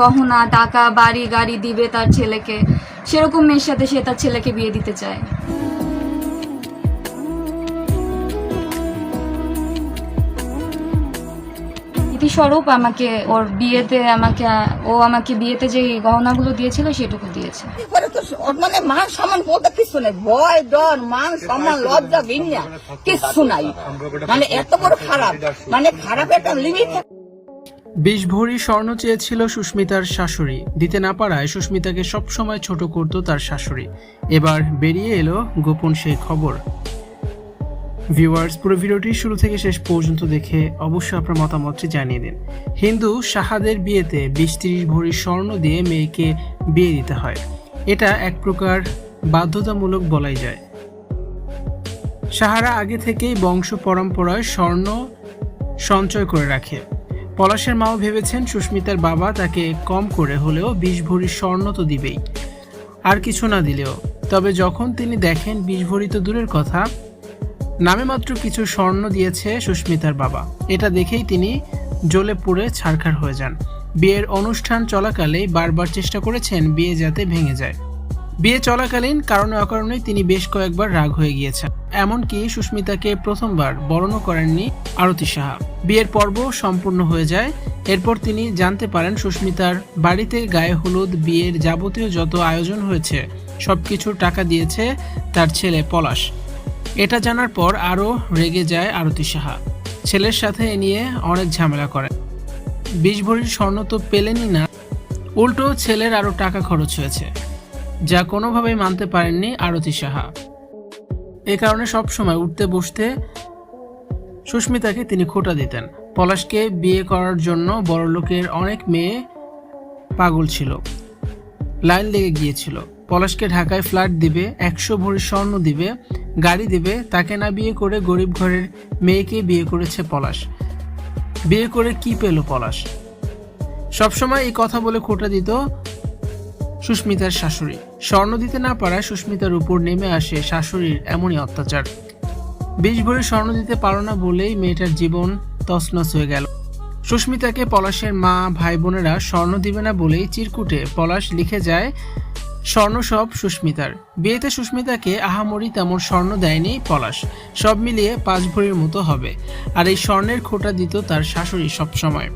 গহনা টাকা বাড়ি গাড়ি দিবে তার ছেলেকে। সেরকম মেয়ের সাথে সে তার ছেলেকে বিয়ে দিতে চায়। স্বরূপ আমাকে ওর বিয়েতে আমাকে ও আমাকে বিয়েতে যে গহনাগুলো দিয়েছিল সেটুকু দিয়েছে। মানে মান সম্মান বলতে কিছু নেই। ভয় ডর মান সম্মান লজ্জা বিন্যা কিচ্ছু নাই। মানে এত বড় খারাপ। মানে খারাপ একটা লিমিট বিশ ভরি স্বর্ণ চেয়েছিল সুস্মিতার শাশুড়ি। দিতে না পারায় সুস্মিতাকে সবসময় ছোট করত তার শাশুড়ি। এবার বেরিয়ে এলো গোপন সেই খবর। ভিউয়ার্স, পুরো ভিডিওটি শুরু থেকে শেষ পর্যন্ত দেখে অবশ্যই আপনার মতামতটি জানিয়ে দিন। হিন্দু সাহাদের বিয়েতে বিশ তিরিশ ভরি স্বর্ণ দিয়ে মেয়েকে বিয়ে দিতে হয়। এটা এক প্রকার বাধ্যতামূলক বলাই যায়। সাহারা আগে থেকেই বংশ পরম্পরায় স্বর্ণ সঞ্চয় করে রাখে। পলাশের মাও ভেবেছেন সুস্মিতার বাবা তাকে কম করে হলেও বিশ ভরি স্বর্ণ তো দিবেই। আর কিছু না দিলেও। তবে যখন তিনি দেখেন বিশ ভরি তো দূরের কথা, নামে মাত্র কিছু স্বর্ণ দিয়েছে সুস্মিতার বাবা। এটা দেখেই তিনি জ্বলে পুড়ে ছারখার হয়ে যান। বিয়ের অনুষ্ঠান চলাকালেই বারবার চেষ্টা করেছেন বিয়ে যাতে ভেঙে যায়। বিয়ে চলাকালীন কারণে অকারণেই তিনি বেশ কয়েকবার রাগ হয়ে গিয়েছেন। এমনকি সুস্মিতাকে প্রথমবার বরণও করেননি আরতি সাহা। বিয়ের পর্ব সম্পূর্ণ হয়ে যায়, এরপর তিনি জানতে পারেন সুস্মিতার বাড়িতে গায়ে হলুদ, বিয়ের যাবতীয় যত আয়োজন হয়েছে সবকিছুর টাকা দিয়েছে তার ছেলে পলাশ। এটা জানার পর আরও রেগে যায় আরতি সাহা। ছেলের সাথে এ নিয়ে অনেক ঝামেলা করেন বিশ ভরির স্বর্ণ তো পেলেনই না, উল্টো ছেলের আরও টাকা খরচ হয়েছে। যা কোনোভাবেই মানতে পারেননি আরতি সাহা। এ কারণে সবসময় উঠতে বসতে সুস্মিতাকে তিনি খোটা দিতেন। পলাশকে বিয়ে করার জন্য বড়লোকের অনেক মেয়ে পাগল ছিল। লাইন লেগে গিয়েছিল। পলাশকে ঢাকায় ফ্ল্যাট দিবে, একশো ভরি স্বর্ণ দিবে, গাড়ি দিবে, তাকে না বিয়ে করে গরিব ঘরের মেয়েকে বিয়ে করেছে পলাশ। বিয়ে করে কি পেল পলাশ? সবসময় এই কথা বলে খোটা দিত সুস্মিতার শাশুড়ি। স্বর্ণ দিতে না পারায় সুস্মিতার উপর নেমে আসে শাশুড়ির এমনই অত্যাচার। বিশ ভরে স্বর্ণ দিতে পারো না বলেই মেয়েটার জীবন তছনছ হয়ে গেল। সুস্মিতাকে পলাশের মা, ভাই বোনেরা স্বর্ণ দিবে না বলেই চিরকুটে পলাশ লিখে যায়, স্বর্ণ সব সুস্মিতার। বিয়েতে সুস্মিতাকে আহামরি তেমন স্বর্ণ দেয়নি পলাশ। সব মিলিয়ে পাঁচ ভরির মতো হবে। আর এই স্বর্ণের খোটা দিত তার শাশুড়ি সবসময়।